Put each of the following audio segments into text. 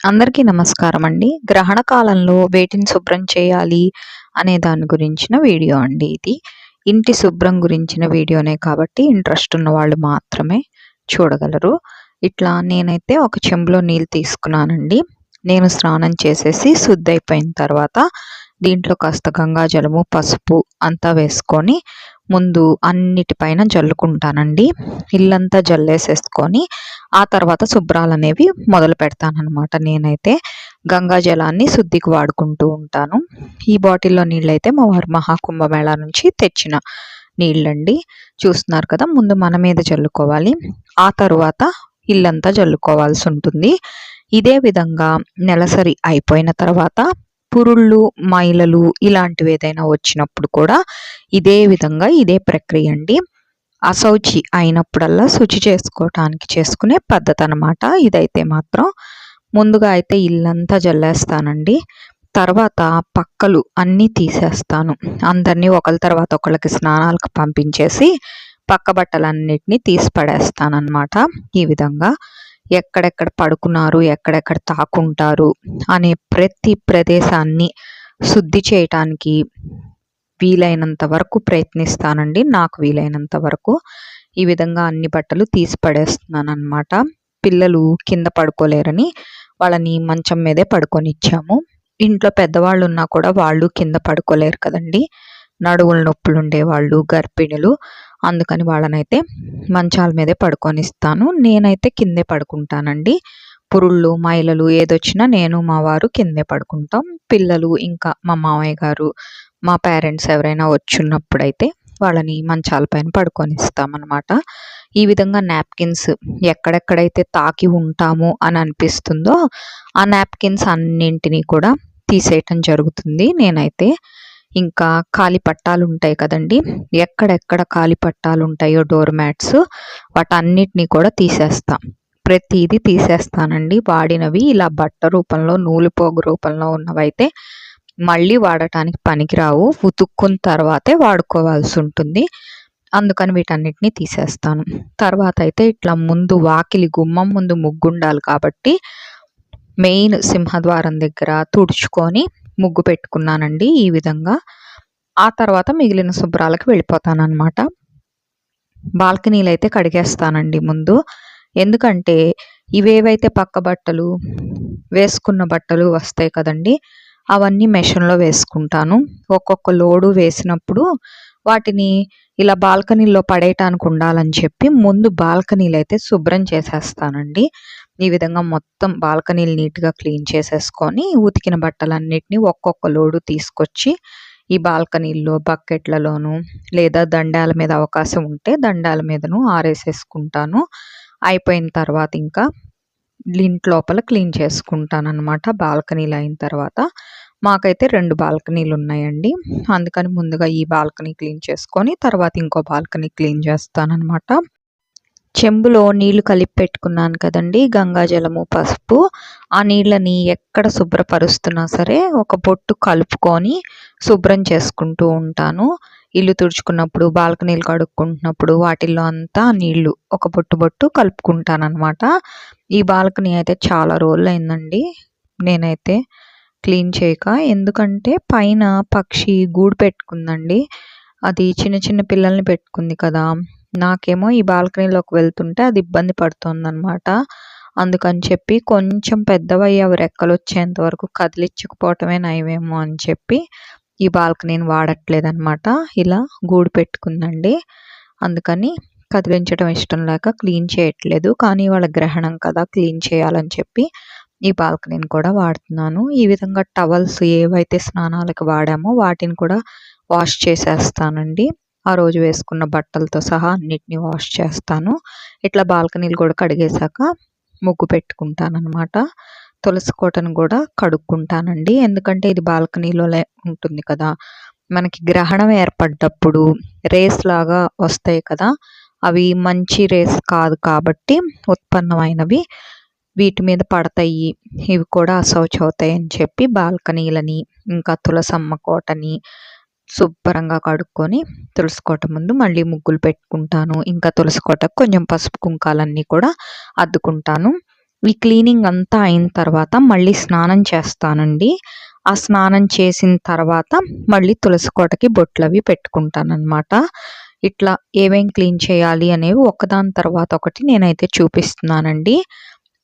అందరికీ నమస్కారం అండి. గ్రహణ కాలంలో వేటిని శుభ్రం చేయాలి అనే దాని గురించిన వీడియో అండి ఇది. ఇంటి శుభ్రం గురించిన వీడియోనే కాబట్టి ఇంట్రెస్ట్ ఉన్న వాళ్ళు మాత్రమే చూడగలరు. ఇట్లా నేనైతే ఒక చెంబులో నీళ్ళు తీసుకున్నానండి. నేను స్నానం చేసేసి శుద్ధి అయిపోయిన తర్వాత దీంట్లో కాస్త గంగాజలము పసుపు అంతా వేసుకొని ముందు అన్నిటిపైన జల్లుకుంటానండి. ఇల్లంతా జల్లేసేసుకొని ఆ తర్వాత శుభ్రాలు అనేవి మొదలు పెడతానమాట నేనైతే. గంగా జలాన్ని శుద్ధికి వాడుకుంటూ ఉంటాను. ఈ బాటిల్లో నీళ్ళైతే మా వారు మహాకుంభమేళా నుంచి తెచ్చిన నీళ్ళండి. చూస్తున్నారు కదా ముందు మన మీద చల్లుకోవాలి ఆ తర్వాత ఇల్లంతా చల్లుకోవాల్సి ఉంటుంది. ఇదే విధంగా నెలసరి అయిపోయిన తర్వాత పురుళ్ళు మైలలు ఇలాంటివి ఏదైనా వచ్చినప్పుడు కూడా ఇదే విధంగా ఇదే ప్రక్రియ అండి. అశౌచి అయినప్పుడల్లా శుచి చేసుకోవటానికి చేసుకునే పద్ధతి అనమాట ఇదైతే మాత్రం ముందుగా అయితే ఇల్లంతా జల్లేస్తానండి. తర్వాత పక్కలు అన్నీ తీసేస్తాను. అందరినీ ఒకరి తర్వాత ఒకళ్ళకి స్నానాలకు పంపించేసి పక్క బట్టలన్నిటినీ తీసి పడేస్తానమాట ఈ విధంగా. ఎక్కడెక్కడ పడుకున్నారు ఎక్కడెక్కడ తాకుంటారు అనే ప్రతి ప్రదేశాన్ని శుద్ధి చేయటానికి వీలైనంత వరకు ప్రయత్నిస్తానండి. నాకు వీలైనంత వరకు ఈ విధంగా అన్ని బట్టలు తీసి పడేస్తున్నాను అనమాట పిల్లలు కింద పడుకోలేరని వాళ్ళని మంచం మీదే పడుకొనిచ్చాము. ఇంట్లో పెద్దవాళ్ళు ఉన్నా కూడా వాళ్ళు కింద పడుకోలేరు కదండి. నడువుల నొప్పులు ఉండేవాళ్ళు గర్భిణులు అందుకని వాళ్ళనైతే మంచాల మీదే పడుకొనిస్తాను. నేనైతే కిందే పడుకుంటానండి. పురుళ్ళు మైలలు ఏదొచ్చినా నేను మా వారు కిందే పడుకుంటాం. పిల్లలు ఇంకా మా మామయ్య గారు మా పేరెంట్స్ ఎవరైనా వచ్చున్నప్పుడైతే వాళ్ళని మంచాల పైన పడుకొనిస్తామన్నమాట. ఈ విధంగా నాప్కిన్స్ ఎక్కడెక్కడైతే తాకి ఉంటాము అని అనిపిస్తుందో ఆ నాప్కిన్స్ అన్నింటినీ కూడా తీసేయటం జరుగుతుంది. నేనైతే ఇంకా ఖాళీ పట్టాలు ఉంటాయి కదండి. ఎక్కడెక్కడ ఖాళీ పట్టాలు ఉంటాయో డోర్ మ్యాట్స్ వాటన్నిటినీ కూడా తీసేస్తాం. ప్రతిదీ తీసేస్తానండి. వాడినవి ఇలా బట్ట రూపంలో నూలుపోగు రూపంలో ఉన్నవైతే మళ్ళీ వాడటానికి పనికిరావు. ఉతుక్కున్న తర్వాతే వాడుకోవాల్సి ఉంటుంది అందుకని వీటన్నిటిని తీసేస్తాను. తర్వాత అయితే ఇట్లా ముందు వాకిలి గుమ్మం ముందు ముగ్గుండాలి కాబట్టి మెయిన్ సింహద్వారం దగ్గర తుడుచుకొని ముగ్గు పెట్టుకున్నానండి ఈ విధంగా. ఆ తర్వాత మిగిలిన శుభ్రాలకు వెళ్ళిపోతాను అనమాట బాల్కనీలు అయితే కడిగేస్తానండి ముందు. ఎందుకంటే ఇవేవైతే పక్క బట్టలు వేసుకున్న బట్టలు వస్తాయి కదండి అవన్నీ మెషిన్లో వేసుకుంటాను. ఒక్కొక్క లోడు వేసినప్పుడు వాటిని ఇలా బాల్కనీలో పడేయటానికి ఉండాలని చెప్పి ముందు బాల్కనీలు అయితే శుభ్రం చేసేస్తానండి. ఈ విధంగా మొత్తం బాల్కనీలు నీట్గా క్లీన్ చేసేసుకొని ఉతికిన బట్టలన్నిటిని ఒక్కొక్క లోడు తీసుకొచ్చి ఈ బాల్కనీల్లో బకెట్లలోనూ లేదా దండాల మీద అవకాశం ఉంటే దండాల మీదను ఆరేసేసుకుంటాను. అయిపోయిన తర్వాత ఇంకా ఇంటి లోపల క్లీన్ చేసుకుంటాను అనమాట బాల్కనీలు అయిన తర్వాత. మాకైతే రెండు బాల్కనీలు ఉన్నాయండి. అందుకని ముందుగా ఈ బాల్కనీ క్లీన్ చేసుకొని తర్వాత ఇంకో బాల్కనీ క్లీన్ చేస్తానన్నమాట. చెంబులో నీళ్ళు కలిపి పెట్టుకున్నాను కదండి గంగాజలము పసుపు. ఆ నీళ్ళని ఎక్కడ శుభ్రపరుస్తున్నా సరే ఒక బొట్టు కలుపుకొని శుభ్రం చేసుకుంటూ ఉంటాను. ఇల్లు తుడుచుకున్నప్పుడు బాల్కనీలు కడుక్కుంటున్నప్పుడు వాటిల్లో అంతా నీళ్ళు ఒక బొట్టు బొట్టు కలుపుకుంటాను అనమాట ఈ బాల్కనీ అయితే చాలా రోజులు అయిందండి నేనైతే క్లీన్ చేయక ఎందుకంటే పైన పక్షి గూడు పెట్టుకుందండి. అది చిన్న చిన్న పిల్లల్ని పెట్టుకుంది కదా. నాకేమో ఈ బాల్కనీలోకి వెళ్తుంటే అది ఇబ్బంది పడుతుందన్నమాట. అందుకని చెప్పి కొంచెం పెద్దవయ్యి అవి రెక్కలు వచ్చేంత వరకు కదిలించకపోవటమే నయమేమో అని చెప్పి ఈ బాల్కనీని వాడట్లేదనమాట ఇలా గూడు పెట్టుకుందండి. అందుకని కదిలించడం ఇష్టం లేక క్లీన్ చేయట్లేదు. కానీ వాళ్ళ గ్రహణం కదా క్లీన్ చేయాలని చెప్పి ఈ బాల్కనీని కూడా వాడుతున్నాను. ఈ విధంగా టవల్స్ ఏవైతే స్నానాలకు వాడామో వాటిని కూడా వాష్ చేసేస్తానండి. ఆ రోజు వేసుకున్న బట్టలతో సహా అన్నిటిని వాష్ చేస్తాను. ఇట్లా బాల్కనీలు కూడా కడిగేశాక ముగ్గు పెట్టుకుంటాను తులసి కోటను కూడా కడుక్కుంటానండి. ఎందుకంటే ఇది బాల్కనీలో ఉంటుంది కదా. మనకి గ్రహణం ఏర్పడ్డప్పుడు రేస్ లాగా వస్తాయి కదా. అవి మంచి రేస్ కాదు కాబట్టి ఉత్పన్నమైనవి. వీటి మీద పడతాయి. ఇవి కూడా అసౌచ్ అవుతాయి అని చెప్పి బాల్కనీలని ఇంకా తులసమ్మ కోటని శుభ్రంగా కడుక్కొని తులసి కోట ముందు మళ్ళీ ముగ్గులు పెట్టుకుంటాను. ఇంకా తులసి కోటకు కొంచెం పసుపు కుంకాలన్నీ కూడా అద్దుకుంటాను. ఈ క్లీనింగ్ అంతా అయిన తర్వాత మళ్ళీ స్నానం చేస్తానండి. ఆ స్నానం చేసిన తర్వాత మళ్ళీ తులసి కోటకి బొట్లవి పెట్టుకుంటానన్నమాట. ఇట్లా ఏమేం క్లీన్ చేయాలి అనేవి ఒకదాని తర్వాత ఒకటి నేనైతే చూపిస్తున్నానండి.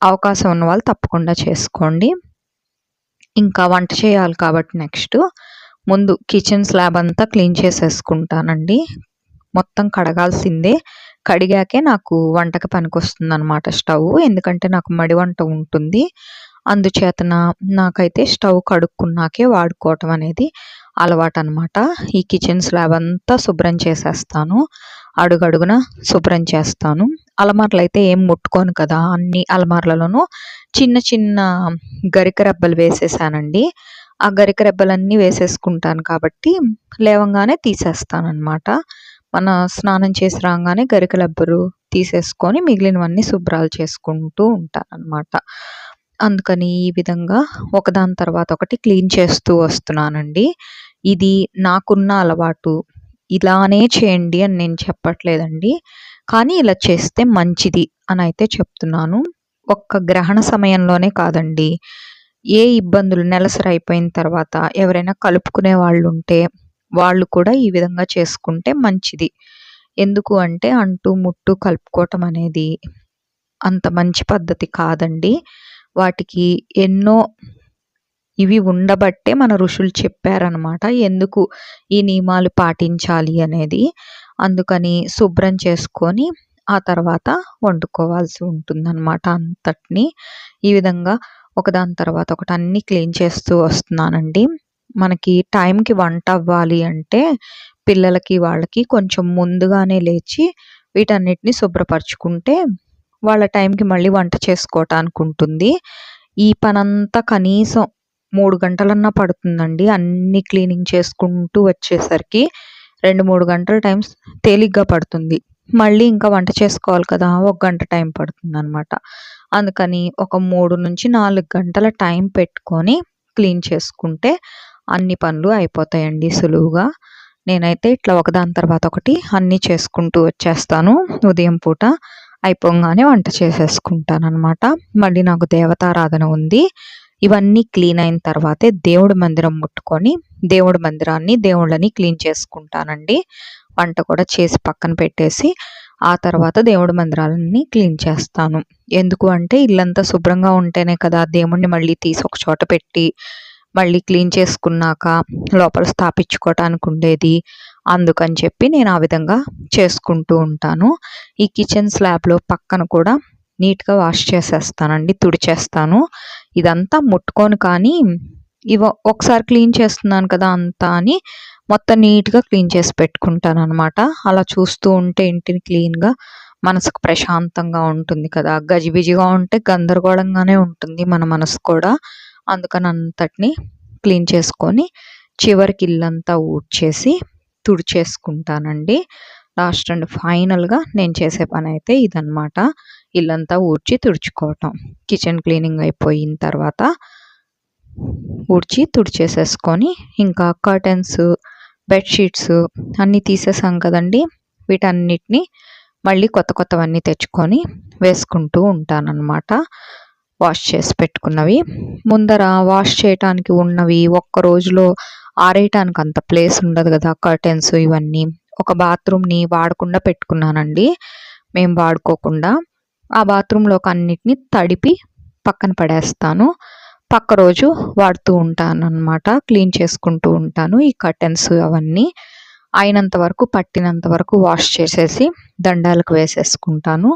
అవకాశం ఉన్న వాళ్ళు తప్పకుండా చేసుకోండి. ఇంకా వంట చేయాలి కాబట్టి నెక్స్ట్ ముందు కిచెన్ స్లాబ్ అంతా క్లీన్ చేసేసుకుంటానండి. మొత్తం కడగాల్సిందే. కడిగాకే నాకు వంటకి పనికొస్తుంది అనమాట స్టవ్. ఎందుకంటే నాకు మడి వంట ఉంటుంది. అందుచేతన నాకైతే స్టవ్ కడుక్కున్నాకే వాడుకోవటం అనేది అలవాటు అనమాట ఈ కిచెన్ స్లాబ్ అంతా శుభ్రం చేసేస్తాను. అడుగడుగున శుభ్రం చేస్తాను. అలమార్లు అయితే ఏం ముట్టుకోను కదా అన్ని అలమార్లలోనూ చిన్న చిన్న గరిక రెబ్బలు వేసేసానండి. ఆ గరిక రెబ్బలన్నీ వేసేసుకుంటాను కాబట్టి లేవంగానే తీసేస్తాను అనమాట మన స్నానం చేసి రాగానే గరిక రెబ్బలు తీసేసుకొని మిగిలినవన్నీ శుభ్రాలు చేసుకుంటూ ఉంటాను అనమాట అందుకని ఈ విధంగా ఒకదాని తర్వాత ఒకటి క్లీన్ చేస్తూ వస్తున్నానండి. ఇది నాకున్న అలవాటు. ఇలానే చేయండి అని నేను చెప్పట్లేదండి. కానీ ఇలా చేస్తే మంచిది అని అయితే చెప్తున్నాను. ఒక్క గ్రహణ సమయంలోనే కాదండి. ఏ ఇబ్బందులు నెలసరి అయిపోయిన తర్వాత ఎవరైనా కలుపుకునే వాళ్ళు ఉంటే వాళ్ళు కూడా ఈ విధంగా చేసుకుంటే మంచిది. ఎందుకు అంటే అంటూ ముట్టు కలుపుకోవటం అనేది అంత మంచి పద్ధతి కాదండి. వాటికి ఎన్నో ఇవి ఉండబట్టే మన ఋషులు చెప్పారనమాట ఎందుకు ఈ నియమాలు పాటించాలి అనేది. అందుకని శుభ్రం చేసుకొని ఆ తర్వాత వండుకోవాల్సి ఉంటుందన్నమాట అంతటిని. ఈ విధంగా ఒకదాని తర్వాత ఒకటి అన్నీ క్లీన్ చేస్తూ వస్తున్నానండి. మనకి టైంకి వంట అవ్వాలి అంటే పిల్లలకి వాళ్ళకి కొంచెం ముందుగానే లేచి వీటన్నిటిని శుభ్రపరచుకుంటే వాళ్ళ టైంకి మళ్ళీ వంట చేసుకోవటానికి ఉంటుంది. ఈ పనంతా కనీసం మూడు గంటలన్నా పడుతుందండి. అన్ని క్లీనింగ్ చేసుకుంటూ వచ్చేసరికి రెండు మూడు గంటల టైం తేలిగ్గా పడుతుంది. మళ్ళీ ఇంకా వంట చేసుకోవాలి కదా ఒక గంట టైం పడుతుంది అనమాట అందుకని ఒక మూడు నుంచి నాలుగు గంటల టైం పెట్టుకొని క్లీన్ చేసుకుంటే అన్ని పనులు అయిపోతాయండి సులువుగా. నేనైతే ఇట్లా ఒకదాని తర్వాత ఒకటి అన్నీ చేసుకుంటూ వచ్చేస్తాను. ఉదయం పూట అయిపోగానే వంట చేసేసుకుంటాను అనమాట మళ్ళీ నాకు దేవతారాధన ఉంది. ఇవన్నీ క్లీన్ అయిన తర్వాతే దేవుడి మందిరం ముట్టుకొని దేవుడి మందిరాన్ని దేవుళ్ళని క్లీన్ చేసుకుంటానండి. వంట కూడా చేసి పక్కన పెట్టేసి ఆ తర్వాత దేవుడి మందిరాలన్నీ క్లీన్ చేస్తాను. ఎందుకు అంటే ఇల్లంతా శుభ్రంగా ఉంటేనే కదా దేవుణ్ణి మళ్ళీ తీసి ఒక చోట పెట్టి మళ్ళీ క్లీన్ చేసుకున్నాక లోపల స్థాపించుకోవటానికి ఉండేది. అందుకని చెప్పి నేను ఆ విధంగా చేసుకుంటూ ఉంటాను. ఈ కిచెన్ స్లాబ్లో పక్కన కూడా నీట్గా వాష్ చేసేస్తానండి తుడిచేస్తాను. ఇదంతా ముట్టుకొని కానీ ఇవ ఒకసారి క్లీన్ చేస్తున్నాను కదా అంతా అని మొత్తం నీట్గా క్లీన్ చేసి పెట్టుకుంటాను అనమాట అలా చూస్తూ ఉంటే ఇంటిని క్లీన్గా మనసుకు ప్రశాంతంగా ఉంటుంది కదా. గజిబిజిగా ఉంటే గందరగోళంగానే ఉంటుంది మన మనసు కూడా. అందుకని అంతటిని క్లీన్ చేసుకొని చివరికి ఇల్లంతా ఊడ్చేసి తుడిచేసుకుంటానండి. లాస్ట్ అండ్ ఫైనల్గా నేను చేసే పని అయితే ఇదనమాట ఇల్లంతా ఊడ్చి తుడుచుకోవటం. కిచెన్ క్లీనింగ్ అయిపోయిన తర్వాత ఊడ్చి తుడిచేసేసుకొని ఇంకా కర్టెన్స్ బెడ్షీట్స్ అన్నీ తీసేసాం కదండి. వీటన్నిటిని మళ్ళీ కొత్త కొత్తవన్నీ తెచ్చుకొని వేసుకుంటూ ఉంటానన్నమాట. వాష్ చేసి పెట్టుకున్నవి. ముందర వాష్ చేయటానికి ఉన్నవి ఒక్క రోజులో ఆరేయటానికి అంత ప్లేస్ ఉండదు కదా కర్టెన్స్ ఇవన్నీ. ఒక బాత్రూమ్ని వాడకుండా పెట్టుకున్నానండి. మేము వాడుకోకుండా ఆ బాత్రూంలోకి అన్నిటిని తడిపి పక్కన పడేస్తాను. పక్క రోజు వాడుతూ ఉంటాను అనమాట క్లీన్ చేసుకుంటూ ఉంటాను ఈ కర్టెన్స్ అవన్నీ. అయినంత వరకు పట్టినంత వరకు వాష్ చేసేసి దండాలకు వేసేసుకుంటాను.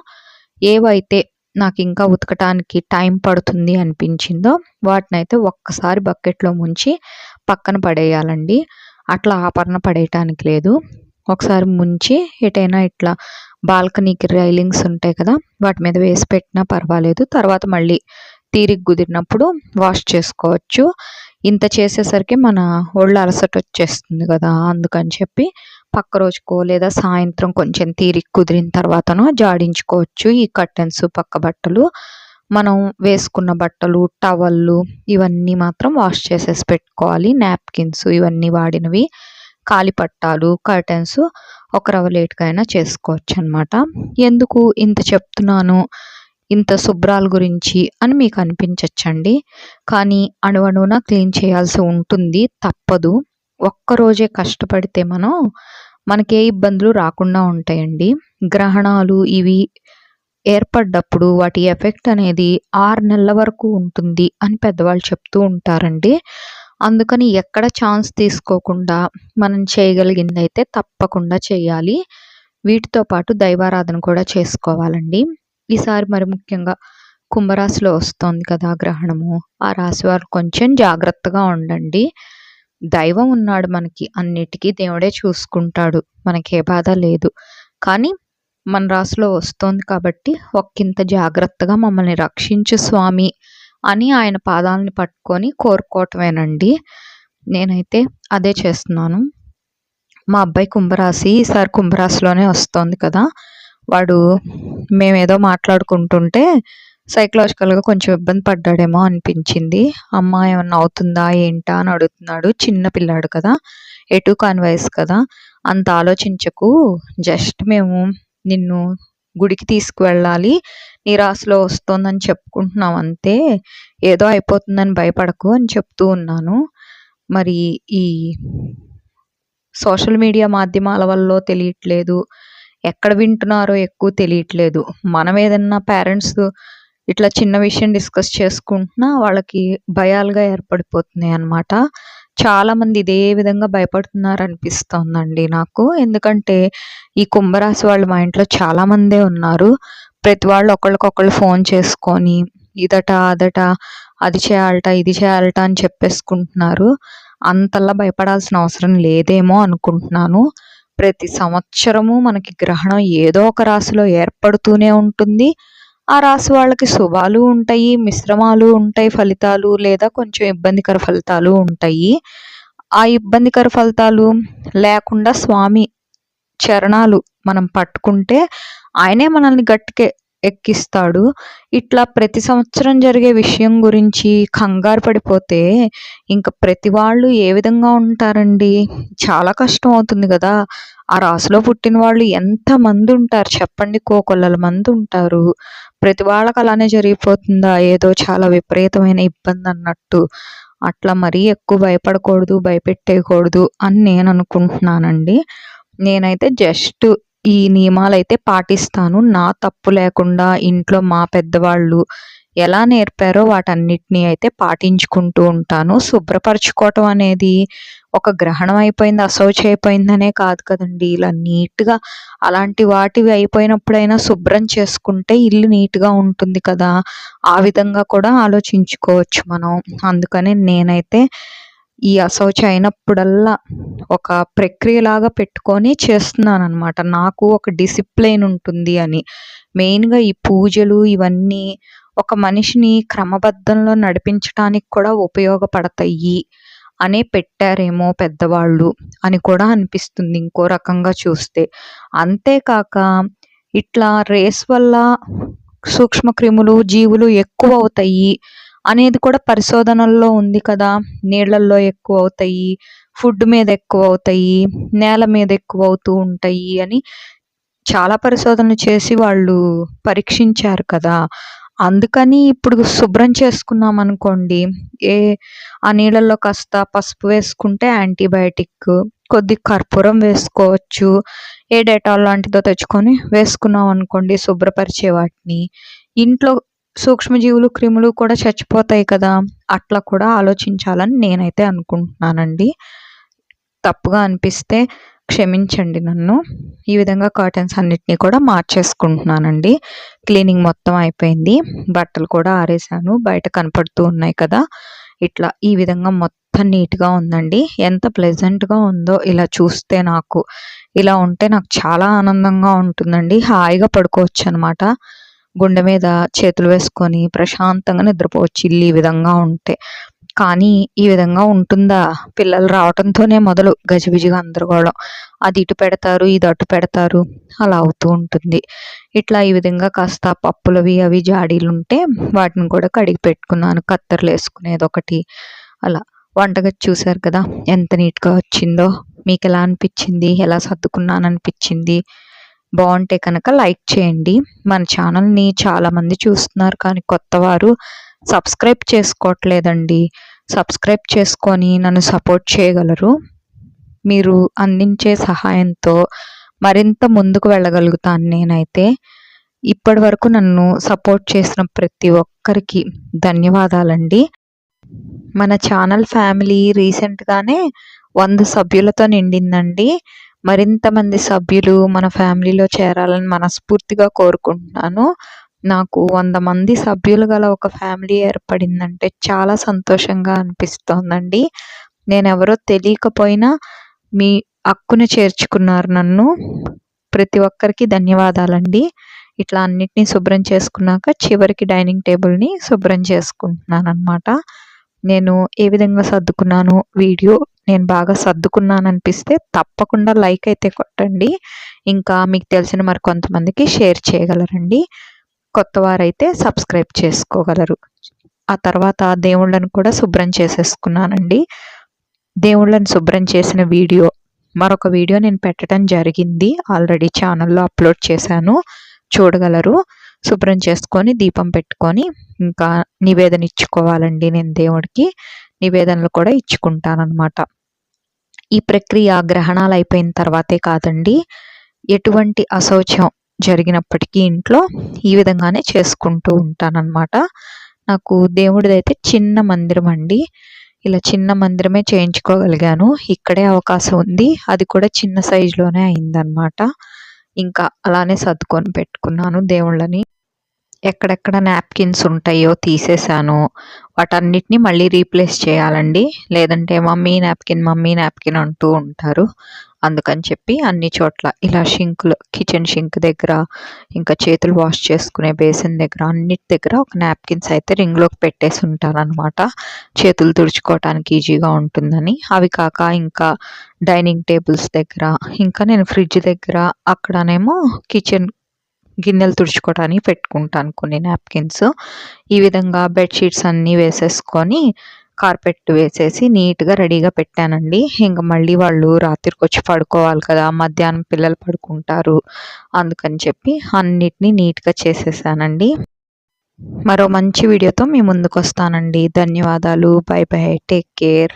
ఏవైతే నాకు ఇంకా ఉతకటానికి టైం పడుతుంది అనిపించిందో వాటినైతే ఒక్కసారి బకెట్లో ముంచి పక్కన పడేయాలండి. అట్లా ఆపరణ పడేయటానికి లేదు. ఒకసారి ముంచి ఎటైనా ఇట్లా బాల్కనీకి రైలింగ్స్ ఉంటాయి కదా వాటి మీద వేసి పెట్టినా పర్వాలేదు. తర్వాత మళ్ళీ తీరిక కుదిరినప్పుడు వాష్ చేసుకోవచ్చు. ఇంత చేసేసరికి మన ఒళ్ళు అలసట వచ్చేస్తుంది కదా అందుకని చెప్పి పక్క రోజుకో లేదా సాయంత్రం కొంచెం తీరిక కుదిరిన తర్వాతనో జాడించుకోవచ్చు. ఈ కర్టెన్స్ పక్క బట్టలు మనం వేసుకున్న బట్టలు టవల్లు ఇవన్నీ మాత్రం వాష్ చేసేసి పెట్టుకోవాలి. నాప్కిన్స్ ఇవన్నీ వాడినవి కాలిపట్టాలు కర్టెన్స్ ఒక రవ్వ లేట్గా అయినా చేసుకోవచ్చు అనమాట ఎందుకు ఇంత చెప్తున్నాను? ఇంత శుభ్రాల గురించి అని మీకు అనిపించచ్చండి. కానీ అణువణువున క్లీన్ చేయాల్సి ఉంటుంది. తప్పదు. ఒక్కరోజే కష్టపడితే మనం మనకి ఏ ఇబ్బందులు రాకుండా ఉంటాయండి. గ్రహణాలు ఇవి ఏర్పడ్డప్పుడు వాటి ఎఫెక్ట్ అనేది ఆరు నెలల వరకు ఉంటుంది అని పెద్దవాళ్ళు చెప్తూ ఉంటారండి. అందుకని ఎక్కడ ఛాన్స్ తీసుకోకుండా మనం చేయగలిగింది అయితే తప్పకుండా చేయాలి. వీటితో పాటు దైవారాధన కూడా చేసుకోవాలండి. ఈసారి మరి ముఖ్యంగా కుంభరాశిలో వస్తోంది కదా గ్రహణము. ఆ రాశి వారు కొంచెం జాగ్రత్తగా ఉండండి. దైవం ఉన్నాడు మనకి అన్నిటికీ దేవుడే చూసుకుంటాడు. మనకి ఏ బాధ లేదు. కానీ మన రాశిలో వస్తోంది కాబట్టి ఒక్కింత జాగ్రత్తగా మమ్మల్ని రక్షించు స్వామి అని ఆయన పాదాలని పట్టుకొని కోరుకోవటమేనండి. నేనైతే అదే చేస్తున్నాను. మా అబ్బాయి కుంభరాశి ఈసారి కుంభరాశిలోనే వస్తోంది కదా. వాడు మేమేదో మాట్లాడుకుంటుంటే సైకలాజికల్గా కొంచెం ఇబ్బంది పడ్డాడేమో అనిపించింది. అమ్మ ఏమన్నా అవుతుందా ఏంటా అని అడుగుతున్నాడు. చిన్న పిల్లాడు కదా ఎటు కాని వయసు కదా అంత ఆలోచించకు. జస్ట్ మేము నిన్ను గుడికి తీసుకువెళ్ళాలి నిరాశలో వస్తుందని వస్తోందని చెప్పుకుంటున్నాం అంతే. ఏదో అయిపోతుందని భయపడకు అని చెప్తూ ఉన్నాను. మరి ఈ సోషల్ మీడియా మాధ్యమాల వల్ల తెలియట్లేదు. ఎక్కడ వింటున్నారో ఎక్కువ తెలియట్లేదు. మనం ఏదన్నా పేరెంట్స్ ఇట్లా చిన్న విషయం డిస్కస్ చేసుకుంటున్నా వాళ్ళకి భయాలుగా ఏర్పడిపోతున్నాయి అన్నమాట. చాలామంది ఇదే విధంగా భయపడుతున్నారు అనిపిస్తోందండి నాకు. ఎందుకంటే ఈ కుంభరాశి వాళ్ళు మా ఇంట్లో చాలామందే ఉన్నారు. ప్రతి వాళ్ళు ఒకళ్ళకొకళ్ళు ఫోన్ చేసుకొని ఇదట అదట అది చేయాలట ఇది చేయాలట అని చెప్పేసుకుంటున్నారు. అంతలా భయపడాల్సిన అవసరం లేదేమో అనుకుంటున్నాను. ప్రతి సంవత్సరము మనకి గ్రహణం ఏదో ఒక రాశిలో ఏర్పడుతూనే ఉంటుంది. ఆ రాశి వాళ్ళకి శుభాలు ఉంటాయి మిశ్రమాలు ఉంటాయి ఫలితాలు లేదా కొంచెం ఇబ్బందికర ఫలితాలు ఉంటాయి. ఆ ఇబ్బందికర ఫలితాలు లేకుండా స్వామి చరణాలు మనం పట్టుకుంటే ఆయనే మనల్ని గట్టికే ఎక్కిస్తాడు. ఇట్లా ప్రతి సంవత్సరం జరిగే విషయం గురించి కంగారు పడిపోతే ఇంకా ప్రతి వాళ్ళు ఏ విధంగా ఉంటారండి? చాలా కష్టం అవుతుంది కదా. ఆ రాసులో పుట్టిన వాళ్ళు ఎంత మంది ఉంటారు? చెప్పండి కోకొల్లల మంది ఉంటారు. ప్రతి వాళ్ళకి అలానే జరిగిపోతుందా? ఏదో చాలా విపరీతమైన ఇబ్బంది అన్నట్టు. అట్లా మరీ ఎక్కువ భయపడకూడదు భయపెట్టేయకూడదు అని నేను అనుకుంటున్నానండి. నేనైతే జస్ట్ ఈ నియమాలు అయితే పాటిస్తాను. నా తప్పు లేకుండా ఇంట్లో మా పెద్దవాళ్ళు ఎలా నేర్పారో వాటన్నిటిని అయితే పాటించుకుంటూ ఉంటాను. శుభ్రపరచుకోవటం అనేది ఒక గ్రహణం అయిపోయింది అశౌచ అయిపోయిందనే కాదు కదండి. ఇలా నీట్గా అలాంటి వాటివి అయిపోయినప్పుడైనా శుభ్రం చేసుకుంటే ఇల్లు నీట్గా ఉంటుంది కదా. ఆ విధంగా కూడా ఆలోచించుకోవచ్చు మనం. అందుకని నేనైతే ఈ అశౌచ అయినప్పుడల్లా ఒక ప్రక్రియలాగా పెట్టుకొని చేస్తున్నాను అనమాట నాకు ఒక డిసిప్లైన్ ఉంటుంది అని. మెయిన్గా ఈ పూజలు ఇవన్నీ ఒక మనిషిని క్రమబద్ధంలో నడిపించడానికి కూడా ఉపయోగపడతాయి అనే పెట్టారేమో పెద్దవాళ్ళు అని కూడా అనిపిస్తుంది ఇంకో రకంగా చూస్తే. అంతేకాక ఇట్లా రేస్ వల్ల సూక్ష్మక్రిములు జీవులు ఎక్కువ అవుతాయి. అనేది కూడా పరిశోధనల్లో ఉంది కదా. నీళ్ళల్లో ఎక్కువ అవుతాయి ఫుడ్ మీద ఎక్కువ అవుతాయి నేల మీద ఎక్కువ అవుతూ ఉంటాయి అని చాలా పరిశోధనలు చేసి వాళ్ళు పరీక్షించారు కదా. అందుకని ఇప్పుడు శుభ్రం చేసుకున్నాం అనుకోండి. ఏ ఆ నీళ్ళల్లో కాస్త పసుపు వేసుకుంటే యాంటీబయాటిక్ కొద్ది కర్పూరం వేసుకోవచ్చు ఏ డెటాల్ లాంటిదో తెచ్చుకొని వేసుకున్నాం అనుకోండి శుభ్రపరిచే వాటిని. ఇంట్లో సూక్ష్మజీవులు క్రిములు కూడా చచ్చిపోతాయి కదా. అట్లా కూడా ఆలోచించాలని నేనైతే అనుకుంటున్నానండి. తప్పుగా అనిపిస్తే క్షమించండి నన్ను. ఈ విధంగా కర్టెన్స్ అన్నిటినీ కూడా మార్చేసుకుంటున్నానండి. క్లీనింగ్ మొత్తం అయిపోయింది. బట్టలు కూడా ఆరేసాను బయట కనపడుతూ ఉన్నాయి కదా. ఇట్లా ఈ విధంగా మొత్తం నీట్గా ఉందండి. ఎంత ప్లెజెంట్గా ఉందో ఇలా చూస్తే నాకు. ఇలా ఉంటే నాకు చాలా ఆనందంగా ఉంటుందండి. హాయిగా పడుకోవచ్చు అనమాట గుండె మీద చేతులు వేసుకొని ప్రశాంతంగా నిద్రపోవచ్చు. ఇల్లు ఈ విధంగా ఉంటే. కానీ ఈ విధంగా ఉంటుందా? పిల్లలు రావటంతోనే మొదలు. గజిబిజిగా అందరగోళం అది ఇటు పెడతారు ఇది అటు పెడతారు. అలా అవుతూ ఉంటుంది. ఇట్లా ఈ విధంగా కాస్త పప్పులవి అవి జాడీలు ఉంటే వాటిని కూడా కడిగి పెట్టుకున్నాను. కత్తెరలు వేసుకునేది ఒకటి. అలా. వంటగది చూశారు కదా? ఎంత నీట్గా వచ్చిందో. మీకు ఎలా అనిపించింది? ఎలా సర్దుకున్నాను అనిపించింది బాగుంటే కనుక లైక్ చేయండి. మన ఛానల్ని చాలామంది చూస్తున్నారు కానీ కొత్త వారు సబ్స్క్రైబ్ చేసుకోవట్లేదండి. సబ్స్క్రైబ్ చేసుకొని నన్ను సపోర్ట్ చేయగలరు. మీరు అందించే సహాయంతో మరింత ముందుకు వెళ్ళగలుగుతాను నేనైతే. ఇప్పటి వరకు నన్ను సపోర్ట్ చేసిన ప్రతి ఒక్కరికి ధన్యవాదాలండి. మన ఛానల్ ఫ్యామిలీ రీసెంట్గానే వంద సభ్యులతో నిండిందండి. మరింత మంది సభ్యులు మన ఫ్యామిలీలో చేరాలని మనస్ఫూర్తిగా కోరుకుంటున్నాను. నాకు వంద మంది సభ్యులు గల ఒక ఫ్యామిలీ ఏర్పడిందంటే చాలా సంతోషంగా అనిపిస్తోందండి. నేను ఎవరో తెలియకపోయినా మీ అక్కును చేర్చుకున్నారు నన్ను. ప్రతి ఒక్కరికి ధన్యవాదాలండి. ఇట్లా అన్నిటినీ శుభ్రం చేసుకున్నాక చివరికి డైనింగ్ టేబుల్ని శుభ్రం చేసుకుంటున్నాను అనమాట నేను ఏ విధంగా సర్దుకున్నాను వీడియో నేను బాగా సర్దుకున్నాను అనిపిస్తే తప్పకుండా లైక్ అయితే కొట్టండి. ఇంకా మీకు తెలిసిన మరి కొంతమందికి షేర్ చేయగలరండి. కొత్త వారైతే సబ్స్క్రైబ్ చేసుకోగలరు. ఆ తర్వాత దేవుళ్ళను కూడా శుభ్రం చేసేసుకున్నానండి. దేవుళ్ళని శుభ్రం చేసిన వీడియో మరొక వీడియో నేను పెట్టడం జరిగింది. ఆల్రెడీ ఛానల్లో అప్లోడ్ చేశాను. చూడగలరు. శుభ్రం చేసుకొని దీపం పెట్టుకొని ఇంకా నివేదన ఇచ్చుకోవాలండి నేను దేవుడికి. నివేదనలు కూడా ఇచ్చుకుంటానమాట ఈ ప్రక్రియ గ్రహణాలు అయిపోయిన తర్వాతే కాదండి. ఎటువంటి అశౌచం జరిగినప్పటికీ ఇంట్లో ఈ విధంగానే చేసుకుంటూ ఉంటానన్నమాట. నాకు దేవుడిదైతే చిన్న మందిరం అండి. ఇలా చిన్న మందిరమే చేయించుకోగలిగాను. ఇక్కడే అవకాశం ఉంది. అది కూడా చిన్న సైజులోనే అయిందనమాట ఇంకా అలానే సర్దుకొని పెట్టుకున్నాను దేవుళ్ళని. ఎక్కడెక్కడ నాప్కిన్స్ ఉంటాయో తీసేసాను. వాటన్నిటిని మళ్ళీ రీప్లేస్ చేయాలండి. లేదంటే మమ్మీ నాప్కిన్ మమ్మీ నాప్కిన్ అంటూ ఉంటారు. అందుకని చెప్పి అన్ని చోట్ల ఇలా షింకులు కిచెన్ షింక్ దగ్గర ఇంకా చేతులు వాష్ చేసుకునే బేసిన్ దగ్గర అన్నిటి దగ్గర ఒక నాప్కిన్స్ అయితే రింగ్లోకి పెట్టేసి ఉంటాను చేతులు తుడుచుకోవటానికి ఈజీగా ఉంటుందని. అవి కాక ఇంకా డైనింగ్ టేబుల్స్ దగ్గర ఇంకా నేను ఫ్రిడ్జ్ దగ్గర అక్కడనేమో కిచెన్ గిన్నెలు తుడుచుకోవడానికి పెట్టుకుంటాను కొన్ని నాప్కిన్స్ ఈ విధంగా బెడ్షీట్స్ అన్నీ వేసేసుకొని కార్పెట్ వేసేసి నీట్గా రెడీగా పెట్టానండి. ఇంకా మళ్ళీ వాళ్ళు రాత్రికి వచ్చి పడుకోవాలి కదా మధ్యాహ్నం పిల్లలు పడుకుంటారు అందుకని చెప్పి అన్నిటినీ నీట్గా చేసేసానండి. మరో మంచి వీడియోతో మీ ముందుకు వస్తానండి ధన్యవాదాలు. Bye bye. Take care.